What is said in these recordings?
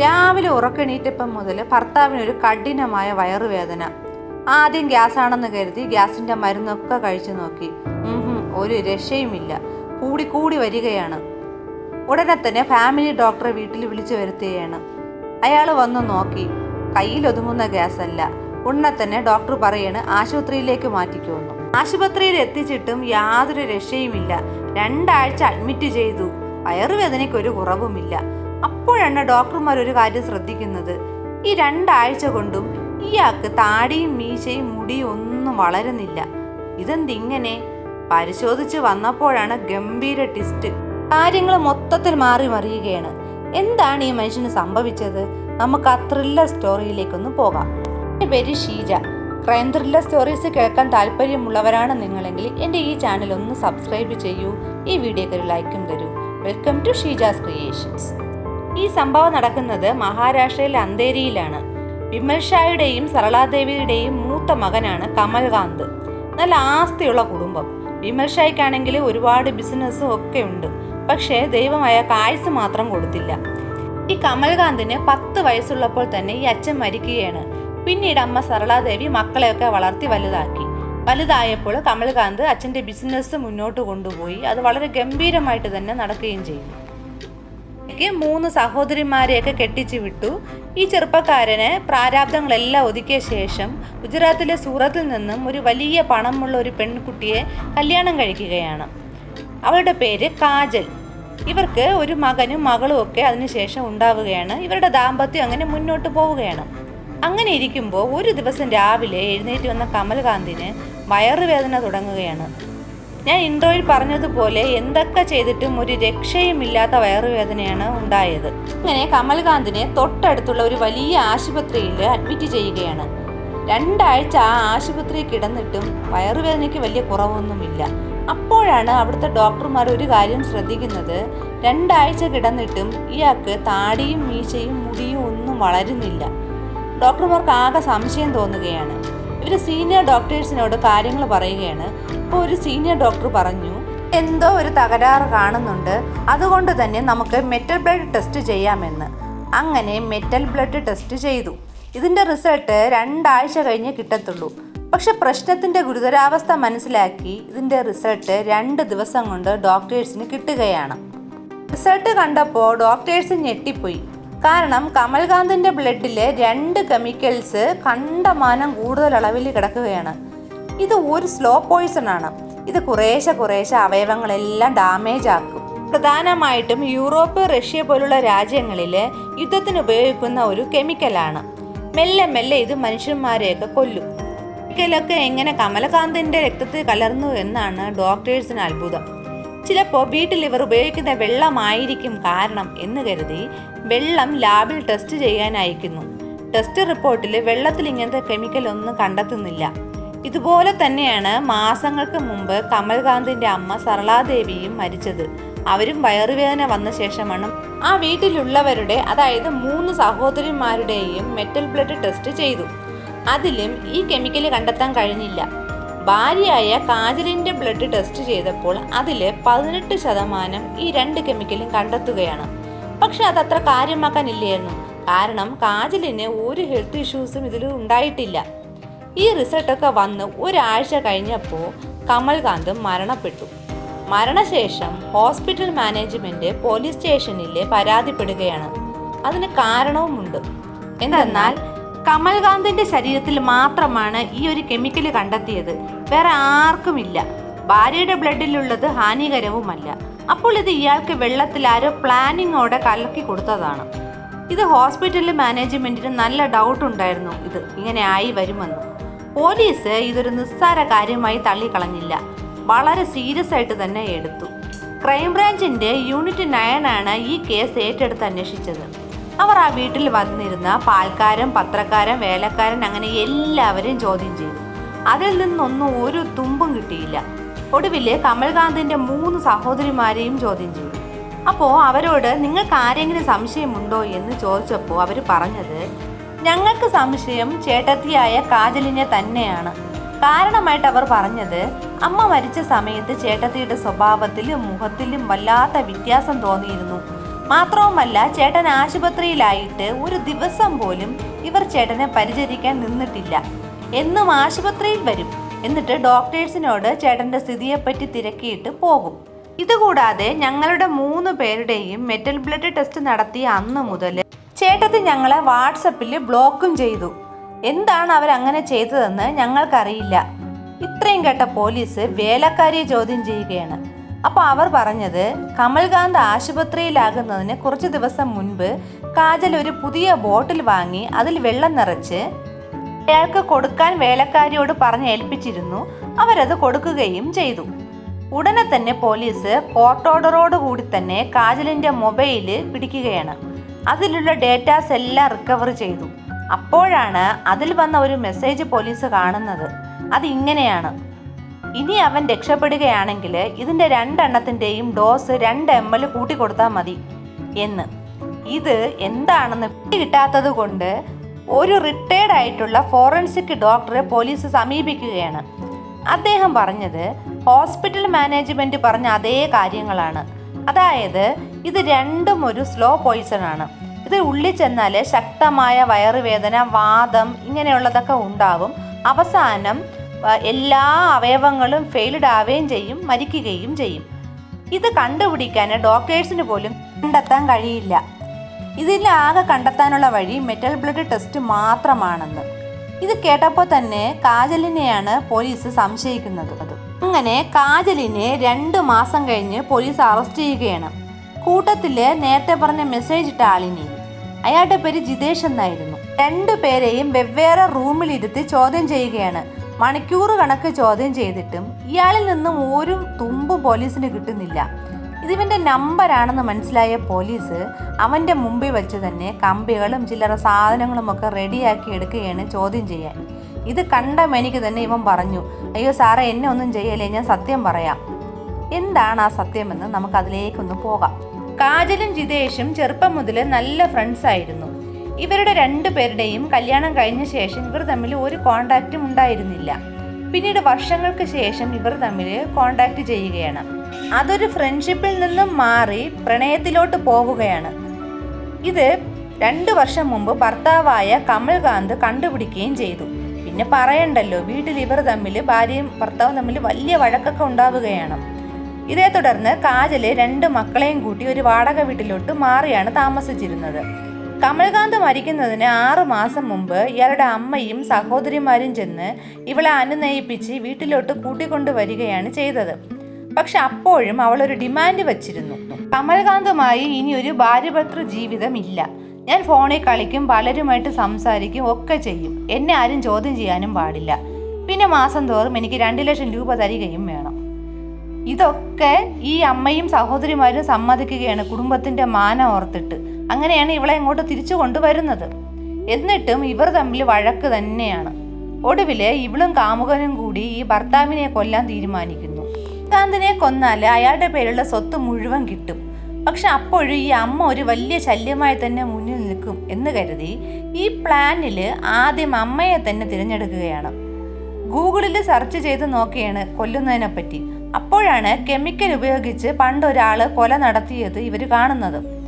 രാവിലെ ഉറക്കെണീറ്റപ്പം മുതൽ ഭർത്താവിന് ഒരു കഠിനമായ വയറുവേദന. ആദ്യം ഗ്യാസ് ആണെന്ന് കരുതി ഗ്യാസിന്റെ മരുന്നൊക്കെ കഴിച്ചു നോക്കി. ഒരു രക്ഷയുമില്ല. കൂടി കൂടി വരികയാണ്. ഉടനെ തന്നെ ഫാമിലി ഡോക്ടറെ വീട്ടിൽ വിളിച്ചു വരുത്തുകയാണ്. അയാൾ വന്ന് നോക്കി. കയ്യിലൊതുങ്ങുന്ന ഗ്യാസ് അല്ല ഉടനെ തന്നെ ഡോക്ടർ പറയാണ് ആശുപത്രിയിലേക്ക് മാറ്റിക്കോന്നു. ആശുപത്രിയിൽ എത്തിച്ചിട്ടും യാതൊരു രക്ഷയുമില്ല. രണ്ടാഴ്ച അഡ്മിറ്റ് ചെയ്തു. വയറുവേദനയ്ക്ക് ഒരു കുറവുമില്ല. അപ്പോഴാണ് ഡോക്ടർമാർ ഒരു കാര്യം ശ്രദ്ധിക്കുന്നത്. ഈ രണ്ടാഴ്ച കൊണ്ടും ഇയാൾക്ക് താടിയും മീശയും മുടിയും ഒന്നും വളരുന്നില്ല. ഇതെന്തിങ്ങനെ? പരിശോധിച്ച് വന്നപ്പോഴാണ് ഗംഭീര ടിസ്റ്റ് കാര്യങ്ങൾ മൊത്തത്തിൽ മാറി മറിയുകയാണ്. എന്താണ് ഈ മനുഷ്യന് സംഭവിച്ചത്? നമുക്ക് ആ ത്രില്ലർ സ്റ്റോറിയിലേക്കൊന്ന് പോകാം. എന്റെ പേര് ഷീജ. ക്രൈം ത്രില്ലർ സ്റ്റോറീസ് കേൾക്കാൻ താല്പര്യമുള്ളവരാണ് നിങ്ങളെങ്കിൽ എന്റെ ഈ ചാനൽ ഒന്ന് സബ്സ്ക്രൈബ് ചെയ്യൂ. ഈ വീഡിയോക്ക് ഒരു ലൈക്കും തരൂ. വെൽക്കം ടു ഷീജാസ് ക്രിയേഷൻസ് ഈ സംഭവം നടക്കുന്നത് മഹാരാഷ്ട്രയിലെ അന്തേരിയിലാണ്. വിമൽ ഷായുടെയും സരളാദേവിയുടെയും മൂത്ത മകനാണ് കമൽകാന്ത്. നല്ല ആസ്തിയുള്ള കുടുംബം. വിമൽ ഷായ്ക്കാണെങ്കിൽ ഒരുപാട് ബിസിനസ്സും ഒക്കെ ഉണ്ട്. പക്ഷേ ദൈവം അയാൾക്ക് ആയുസ് മാത്രം കൊടുത്തില്ല. ഈ കമൽകാന്തിന് പത്ത് വയസ്സുള്ളപ്പോൾ തന്നെ ഈ അച്ഛൻ മരിക്കുകയാണ്. പിന്നീട് അമ്മ സരളാദേവി മക്കളെയൊക്കെ വളർത്തി വലുതാക്കി. വലുതായപ്പോൾ കമൽകാന്ത് അച്ഛന്റെ ബിസിനസ് മുന്നോട്ട് കൊണ്ടുപോയി. അത് വളരെ ഗംഭീരമായിട്ട് തന്നെ നടക്കുകയും ചെയ്തു. മൂന്ന് സഹോദരിമാരെയൊക്കെ കെട്ടിച്ചു വിട്ടു. ഈ ചെറുപ്പക്കാരന് പ്രാരാബ്ദങ്ങളെല്ലാം ഒതുക്കിയ ശേഷം ഗുജറാത്തിലെ സൂറത്തിൽ നിന്നും ഒരു വലിയ പണമുള്ള ഒരു പെൺകുട്ടിയെ കല്യാണം കഴിക്കുകയാണ്. അവളുടെ പേര് കാജൽ. ഇവർക്ക് ഒരു മകനും മകളും ഒക്കെ അതിനുശേഷം ഉണ്ടാവുകയാണ്. ഇവരുടെ ദാമ്പത്യം അങ്ങനെ മുന്നോട്ട് പോവുകയാണ്. അങ്ങനെ ഇരിക്കുമ്പോൾ ഒരു ദിവസം രാവിലെ എഴുന്നേറ്റ് വന്ന കമൽകാന്തിന് വയറുവേദന തുടങ്ങുകയാണ്. ഞാൻ ഇൻട്രോയിൽ പറഞ്ഞതുപോലെ എന്തൊക്കെ ചെയ്തിട്ടും ഒരു രക്ഷയുമില്ലാത്ത വയറുവേദനയാണ് ഉണ്ടായത്. ഇങ്ങനെ കമൽകാന്തിനെ തൊട്ടടുത്തുള്ള ഒരു വലിയ ആശുപത്രിയിൽ അഡ്മിറ്റ് ചെയ്യുകയാണ്. രണ്ടാഴ്ച ആ ആശുപത്രിയിൽ കിടന്നിട്ടും വയറുവേദനയ്ക്ക് വലിയ കുറവൊന്നുമില്ല. അപ്പോഴാണ് അവിടുത്തെ ഡോക്ടർമാർ ഒരു കാര്യം ശ്രദ്ധിക്കുന്നത്. രണ്ടാഴ്ച കിടന്നിട്ടും ഇയാൾക്ക് താടിയും മീശയും മുടിയും ഒന്നും വളരുന്നില്ല. ഡോക്ടർമാർക്ക് ആകെ സംശയം തോന്നുകയാണ്. ഇവർ സീനിയർ ഡോക്ടേഴ്സിനോട് കാര്യങ്ങൾ പറയുകയാണ്. ഇപ്പോൾ ഒരു സീനിയർ ഡോക്ടർ പറഞ്ഞു എന്തോ ഒരു തകരാറ് കാണുന്നുണ്ട്. അതുകൊണ്ട് തന്നെ നമുക്ക് മെറ്റൽ ബ്ലഡ് ടെസ്റ്റ് ചെയ്യാമെന്ന്. അങ്ങനെ മെറ്റൽ ബ്ലഡ് ടെസ്റ്റ് ചെയ്തു. ഇതിന്റെ റിസൾട്ട് രണ്ടാഴ്ച കഴിഞ്ഞ് കിട്ടത്തുള്ളൂ. പക്ഷെ പ്രശ്നത്തിന്റെ ഗുരുതരാവസ്ഥ മനസ്സിലാക്കി ഇതിന്റെ റിസൾട്ട് രണ്ട് ദിവസം കൊണ്ട് ഡോക്ടേഴ്സിന് കിട്ടുകയാണ്. റിസൾട്ട് കണ്ടപ്പോൾ ഡോക്ടേഴ്സ് ഞെട്ടിപ്പോയി. കാരണം കമൽകാന്തിന്റെ ബ്ലഡിൽ രണ്ട് കെമിക്കൽസ് കണ്ടമാനം കൂടുതൽ അളവിൽ കിടക്കുകയാണ്. ഇത് ഒരു സ്ലോ പോയിസൺ ആണ്. ഇത് കുറേശ്ശെ കുറേശ്ശെ അവയവങ്ങളെല്ലാം ഡാമേജ് ആക്കും. പ്രധാനമായിട്ടും യൂറോപ്പ് റഷ്യ പോലുള്ള രാജ്യങ്ങളിൽ യുദ്ധത്തിന് ഉപയോഗിക്കുന്ന ഒരു കെമിക്കലാണ് മെല്ലെ മെല്ലെ ഇത് മനുഷ്യന്മാരെയൊക്കെ കൊല്ലും. കെമിക്കലൊക്കെ എങ്ങനെ കമലകാന്തിന്റെ രക്തത്തിൽ കലർന്നു എന്നാണ് ഡോക്ടേഴ്സിന് അത്ഭുതം. ചിലപ്പോൾ വീട്ടിൽ ഇവർ ഉപയോഗിക്കുന്ന വെള്ളമായിരിക്കും കാരണം എന്ന് കരുതി വെള്ളം ലാബിൽ ടെസ്റ്റ് ചെയ്യാൻ അയക്കുന്നു. ടെസ്റ്റ് റിപ്പോർട്ടിൽ വെള്ളത്തിൽ ഇങ്ങനത്തെ കെമിക്കൽ ഒന്നും കണ്ടെത്തുന്നില്ല. ഇതുപോലെ തന്നെയാണ് മാസങ്ങൾക്ക് മുമ്പ് കമൽകാന്തിന്റെ അമ്മ സരളാദേവിയും മരിച്ചത്. അവരും വയറുവേദന വന്ന ശേഷമാണ് ആ വീട്ടിലുള്ളവരുടെ അതായത് മൂന്ന് സഹോദരിമാരുടെയും മെറ്റൽ ബ്ലഡ് ടെസ്റ്റ് ചെയ്തു. അതിലും ഈ കെമിക്കൽ കണ്ടെത്താൻ കഴിഞ്ഞില്ല. ഭാര്യയായ കാജലിന്റെ ബ്ലഡ് ടെസ്റ്റ് ചെയ്തപ്പോൾ അതിൽ പതിനെട്ട് ശതമാനം ഈ രണ്ട് കെമിക്കലും കണ്ടെത്തുകയാണ്. പക്ഷെ അത് അത്ര കാര്യമാക്കാനില്ലായിരുന്നു കാരണം കാജലിന് ഒരു ഹെൽത്ത് ഇഷ്യൂസും ഇതിൽ ഉണ്ടായിട്ടില്ല. ഈ റിസൾട്ടൊക്കെ വന്ന് ഒരാഴ്ച കഴിഞ്ഞപ്പോൾ കമൽകാന്ത് മരണപ്പെട്ടു. മരണശേഷം ഹോസ്പിറ്റൽ മാനേജ്മെന്റ് പോലീസ് സ്റ്റേഷനിൽ പരാതിപ്പെടുകയാണ്. അതിന് കാരണവുമുണ്ട്. എന്തെന്നാൽ കമൽകാന്തിന്റെ ശരീരത്തിൽ മാത്രമാണ് ഈ ഒരു കെമിക്കൽ കണ്ടെത്തിയത്. വേറെ ആർക്കുമില്ല. ഭാര്യയുടെ ബ്ലഡിലുള്ളത് ഹാനികരവുമല്ല. അപ്പോൾ ഇത് ഇയാൾക്ക് വെള്ളത്തിൽ ആരോ പ്ലാനിങ്ങോടെ കലക്കി കൊടുത്തതാണ്. ഇത് ഹോസ്പിറ്റൽ മാനേജ്മെന്റിന് നല്ല ഡൗട്ട് ഉണ്ടായിരുന്നു ഇത്. ഇങ്ങനെ ആയി വരുമെന്ന്. പോലീസ് ഇതൊരു നിസ്സാര കാര്യമായി തള്ളിക്കളഞ്ഞില്ല. വളരെ സീരിയസ് ആയിട്ട് തന്നെ എടുത്തു. ക്രൈംബ്രാഞ്ചിന്റെ യൂണിറ്റ് നയൻ ആണ് ഈ കേസ് ഏറ്റെടുത്ത് അന്വേഷിച്ചത്. അവർ ആ വീട്ടിൽ വന്നിരുന്ന പാൽക്കാരൻ പത്രക്കാരൻ വേലക്കാരൻ അങ്ങനെ എല്ലാവരെയും ചോദ്യം ചെയ്തു. അതിൽ നിന്നൊന്നും ഒരു തുമ്പും കിട്ടിയില്ല. ഒടുവിൽ കമൽകാന്തിന്റെ മൂന്ന് സഹോദരിമാരെയും ചോദ്യം ചെയ്തു. അപ്പോൾ അവരോട് നിങ്ങൾക്ക് ആരെങ്കിലും സംശയമുണ്ടോ എന്ന് ചോദിച്ചപ്പോൾ അവർ പറഞ്ഞത് ഞങ്ങൾക്ക് സംശയം ചേട്ടത്തിയായ കാജലിനെ തന്നെയാണ്. കാരണമായിട്ട് അവർ പറഞ്ഞത് അമ്മ മരിച്ച സമയത്ത് ചേട്ടത്തിയുടെ സ്വഭാവത്തിലും മുഖത്തിലും വല്ലാത്ത വ്യത്യാസം തോന്നിയിരുന്നു. മാത്രവുമല്ല ചേട്ടൻ ആശുപത്രിയിലായിട്ട് ഒരു ദിവസം പോലും ഇവർ ചേട്ടനെ പരിചരിക്കാൻ നിന്നിട്ടില്ല. എന്നും ആശുപത്രിയിൽ വരും. എന്നിട്ട് ഡോക്ടേഴ്സിനോട് ചേട്ടന്റെ സ്ഥിതിയെപ്പറ്റി തിരക്കിയിട്ട് പോകും. ഇതുകൂടാതെ ഞങ്ങളുടെ മൂന്ന് പേരുടെയും മെറ്റൽ ബ്ലഡ് ടെസ്റ്റ് നടത്തിയ അന്ന് മുതൽ ചേട്ടത്തി ഞങ്ങളെ വാട്സപ്പിൽ ബ്ലോക്കും ചെയ്തു. എന്താണ് അവരങ്ങനെ ചെയ്തതെന്ന് ഞങ്ങൾക്കറിയില്ല. ഇത്രയും കേട്ട പോലീസ് വേലക്കാരിയെ ചോദ്യം ചെയ്യുകയാണ്. അപ്പോൾ അവർ പറഞ്ഞത് കമൽകാന്ത് ആശുപത്രിയിലാകുന്നതിന് കുറച്ച് ദിവസം മുൻപ് കാജൽ ഒരു പുതിയ ബോട്ടിൽ വാങ്ങി അതിൽ വെള്ളം നിറച്ച് അയാൾക്ക് കൊടുക്കാൻ വേലക്കാരിയോട് പറഞ്ഞ് ഏൽപ്പിച്ചിരുന്നു. അവരത് കൊടുക്കുകയും ചെയ്തു. ഉടനെ തന്നെ പോലീസ് കോർട്ട് ഓർഡറോട് കൂടി തന്നെ കാജലിന്റെ മൊബൈൽ പിടിക്കുകയാണ്. അതിലുള്ള ഡേറ്റാസ് എല്ലാം റിക്കവർ ചെയ്തു. അപ്പോഴാണ് അതിൽ വന്ന ഒരു മെസ്സേജ് പോലീസ് കാണുന്നത്. അത് ഇങ്ങനെയാണ്. ഇനി അവൻ രക്ഷപ്പെടുകയാണെങ്കിൽ ഇതിന്റെ രണ്ടെണ്ണത്തിന്റെയും ഡോസ് രണ്ട് എം എൽ കൂട്ടിക്കൊടുത്താൽ മതി എന്ന്. ഇത് എന്താണെന്ന് കിട്ടാത്തത് കൊണ്ട് ഒരു റിട്ടയർഡ് ആയിട്ടുള്ള ഫോറൻസിക് ഡോക്ടറെ പോലീസ് സമീപിക്കുകയാണ്. അദ്ദേഹം പറഞ്ഞത് ഹോസ്പിറ്റൽ മാനേജ്മെന്റ് പറഞ്ഞ അതേ കാര്യങ്ങളാണ്. അതായത് ഇത് രണ്ടും ഒരു സ്ലോ പോയിസൺ ആണ്. ഇത് ഉള്ളിൽ ചെന്നാൽ ശക്തമായ വയറുവേദന വാദം ഇങ്ങനെയുള്ളതൊക്കെ ഉണ്ടാവും. അവസാനം എല്ലാ അവയവങ്ങളും ഫെയിൽഡ് ആവുകയും ചെയ്യും മരിക്കുകയും ചെയ്യും. ഇത് കണ്ടുപിടിക്കാൻ ഡോക്ടേഴ്സിന് പോലും കണ്ടെത്താൻ കഴിയില്ല. ഇതിലാകെ കണ്ടെത്താനുള്ള വഴി മെറ്റൽ ബ്ലഡ് ടെസ്റ്റ് മാത്രമാണെന്ന്. ഇത് കേട്ടപ്പോൾ തന്നെ കാജലിനെയാണ് പോലീസ് സംശയിക്കുന്നത്. അങ്ങനെ കാജലിനെ രണ്ട് മാസം കഴിഞ്ഞ് പോലീസ് അറസ്റ്റ് ചെയ്യുകയാണ്. കൂട്ടത്തിൽ നേരത്തെ പറഞ്ഞ മെസ്സേജ് ഇട്ട ആളിനെയും അയാളുടെ പേര് ജിതേഷ് എന്നായിരുന്നു. രണ്ടു പേരെയും വെവ്വേറെ റൂമിലിരുത്തി ചോദ്യം ചെയ്യുകയാണ്. മണിക്കൂർ കണക്ക് ചോദ്യം ചെയ്തിട്ടും ഇയാളിൽ നിന്നും ഒരു തുമ്പും പോലീസിന് കിട്ടുന്നില്ല. ഇതിവന്റെ നമ്പറാണെന്ന് മനസ്സിലായ പോലീസ് അവന്റെ മുമ്പിൽ വെച്ച് തന്നെ കമ്പികളും ചില്ലറ സാധനങ്ങളും ഒക്കെ റെഡിയാക്കി എടുക്കുകയാണ് ചോദ്യം ചെയ്യാൻ. ഇത് കണ്ട മെനിക്ക് തന്നെ ഇവൻ പറഞ്ഞു അയ്യോ സാറേ എന്നെ ഒന്നും ചെയ്യലേ ഞാൻ സത്യം പറയാം. എന്താണ് ആ സത്യമെന്ന് നമുക്ക് അതിലേക്കൊന്ന് പോകാം. കാജലും ജിതേഷും ചെറുപ്പം മുതൽ നല്ല ഫ്രണ്ട്സ് ആയിരുന്നു. ഇവരുടെ രണ്ടുപേരുടെയും കല്യാണം കഴിഞ്ഞ ശേഷം ഇവർ തമ്മിൽ ഒരു കോണ്ടാക്റ്റും ഉണ്ടായിരുന്നില്ല. പിന്നീട് വർഷങ്ങൾക്ക് ശേഷം ഇവർ തമ്മിൽ കോണ്ടാക്ട് ചെയ്യുകയാണ്. അതൊരു ഫ്രണ്ട്ഷിപ്പിൽ നിന്നും മാറി പ്രണയത്തിലോട്ട് പോവുകയാണ്. ഇത് രണ്ടു വർഷം മുമ്പ് ഭർത്താവായ കമൽകാന്ത് കണ്ടുപിടിക്കുകയും ചെയ്തു. പിന്നെ പറയണ്ടല്ലോ വീട്ടിൽ ഇവർ തമ്മിൽ ഭാര്യയും ഭർത്താവും തമ്മിൽ വലിയ വഴക്കൊക്കെ ഉണ്ടാവുകയാണ്. ഇതേ തുടർന്ന് കാജൽ രണ്ട് മക്കളെയും കൂട്ടി ഒരു വാടക വീട്ടിലോട്ട് മാറിയാണ് താമസിച്ചിരുന്നത്. കമൽകാന്ത് മരിക്കുന്നതിന് ആറു മാസം മുമ്പ് ഇയാളുടെ അമ്മയും സഹോദരിമാരും ചെന്ന് ഇവളെ അനുനയിപ്പിച്ച് വീട്ടിലോട്ട് കൂട്ടിക്കൊണ്ടു വരികയാണ് ചെയ്തത്. പക്ഷെ അപ്പോഴും അവൾ ഒരു ഡിമാൻഡ് വച്ചിരുന്നു. കമൽകാന്തുമായി ഇനി ഒരു ഭാര്യഭർത്തൃ ജീവിതമില്ല ഞാൻ ഫോണിൽ കളിക്കും പലരുമായിട്ട് സംസാരിക്കും ഒക്കെ ചെയ്യും. എന്നെ ആരും ചോദ്യം ചെയ്യാനും പാടില്ല. പിന്നെ മാസം തോറും എനിക്ക് രണ്ട് ലക്ഷം രൂപ തരികയും വേണം. ഇതൊക്കെ ഈ അമ്മയും സഹോദരിമാരും സമ്മതിക്കുകയാണ് കുടുംബത്തിന്റെ മാനം ഓർത്തിട്ട്. അങ്ങനെയാണ് ഇവളെ ഇങ്ങോട്ട് തിരിച്ചു കൊണ്ടുവരുന്നത്. എന്നിട്ടും ഇവർ തമ്മിൽ വഴക്ക് തന്നെയാണ്. ഒടുവിൽ ഇവളും കാമുകനും കൂടി ഈ ഭർത്താവിനെ കൊല്ലാൻ തീരുമാനിക്കുന്നു. കാന്തിനെ കൊന്നാൽ അയാളുടെ പേരിലുള്ള സ്വത്ത് മുഴുവൻ കിട്ടും. പക്ഷെ അപ്പോഴും ഈ അമ്മ ഒരു വലിയ ശല്യമായി തന്നെ മുന്നിൽ നിൽക്കും എന്ന് കരുതി ഈ പ്ലാനിൽ ആദ്യം അമ്മയെ തന്നെ തിരഞ്ഞെടുക്കുകയാണ്. ഗൂഗിളിൽ സെർച്ച് ചെയ്ത് നോക്കിയാണ് കൊല്ലുന്നതിനെ പറ്റി. അപ്പോഴാണ് കെമിക്കൽ ഉപയോഗിച്ച് പണ്ട് ഒരാൾ കൊല നടത്തിയത് ഇവർ കാണുന്നത്.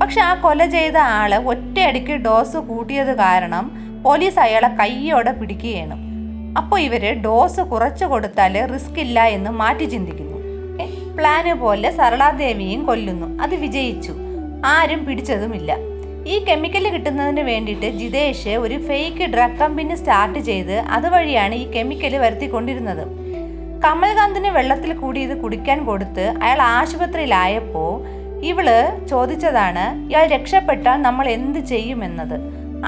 പക്ഷെ ആ കൊല ചെയ്ത ആൾ ഒറ്റയടിക്ക് ഡോസ് കൂട്ടിയത് കാരണം പോലീസ് അയാളെ കയ്യോടെ പിടിക്കുകയാണ്. അപ്പോൾ ഇവർ ഡോസ് കുറച്ച് കൊടുത്താൽ റിസ്ക് ഇല്ല എന്ന് മാറ്റി ചിന്തിക്കുന്നു. പ്ലാന് പോലെ സരളാദേവിയും കൊല്ലുന്നു. അത് വിജയിച്ചു. ആരും പിടിച്ചതുമില്ല. ഈ കെമിക്കൽ കിട്ടുന്നതിന് വേണ്ടിയിട്ട് ജിതേഷ് ഒരു ഫേക്ക് ഡ്രഗ് കമ്പനി സ്റ്റാർട്ട് ചെയ്ത് അതുവഴിയാണ് ഈ കെമിക്കൽ വരുത്തിക്കൊണ്ടിരുന്നത്. കമൽകാന്തിന് വെള്ളത്തിൽ കൂടി ഇത് കുടിക്കാൻ കൊടുത്ത് അയാൾ ആശുപത്രിയിലായപ്പോൾ ഇവൾ ചോദിച്ചതാണ് ഇയാൾ രക്ഷപ്പെട്ടാൽ നമ്മൾ എന്ത് ചെയ്യുമെന്നത്?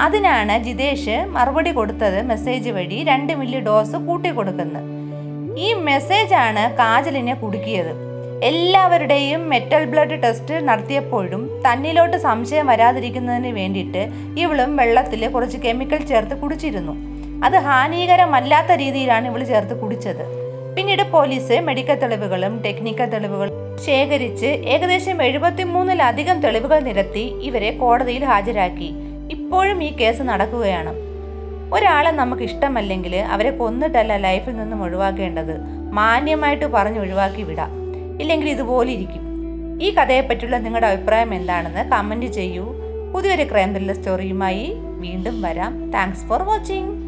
അതിനാണ് ജിതേഷ് മറുപടി കൊടുത്തത് മെസ്സേജ് വഴി രണ്ട് മില്ലി ഡോസ് കൂട്ടിക്കൊടുക്കുന്നത്. ഈ മെസ്സേജാണ് കാജലിനെ കുടുക്കിയത്. എല്ലാവരുടെയും മെറ്റൽ ബ്ലഡ് ടെസ്റ്റ് നടത്തിയപ്പോഴും തന്നിലോട്ട് സംശയം വരാതിരിക്കുന്നതിന് വേണ്ടിയിട്ട് ഇവളും വെള്ളത്തിൽ കുറച്ച് കെമിക്കൽ ചേർത്ത് കുടിച്ചിരുന്നു. അത് ഹാനികരമല്ലാത്ത രീതിയിലാണ് ഇവൾ ചേർത്ത് കുടിച്ചത്. പിന്നീട് പോലീസ് മെഡിക്കൽ തെളിവുകളും ടെക്നിക്കൽ തെളിവുകളും ശേഖരിച്ച് ഏകദേശം എഴുപത്തിമൂന്നിലധികം തെളിവുകൾ നിരത്തി ഇവരെ കോടതിയിൽ ഹാജരാക്കി. ഇപ്പോഴും ഈ കേസ് നടക്കുകയാണ്. ഒരാളെ നമുക്ക് ഇഷ്ടമല്ലെങ്കിൽ അവരെ കൊന്നിട്ടല്ല ലൈഫിൽ നിന്നും ഒഴിവാക്കേണ്ടത്. മാന്യമായിട്ട് പറഞ്ഞ് ഒഴിവാക്കി വിടാം. ഇല്ലെങ്കിൽ ഇതുപോലെ ഇരിക്കും. ഈ കഥയെപ്പറ്റിയുള്ള നിങ്ങളുടെ അഭിപ്രായം എന്താണെന്ന് കമന്റ് ചെയ്യൂ. പുതിയൊരു ക്രൈം ത്രില്ലർ സ്റ്റോറിയുമായി വീണ്ടും വരാം. Thanks for watching.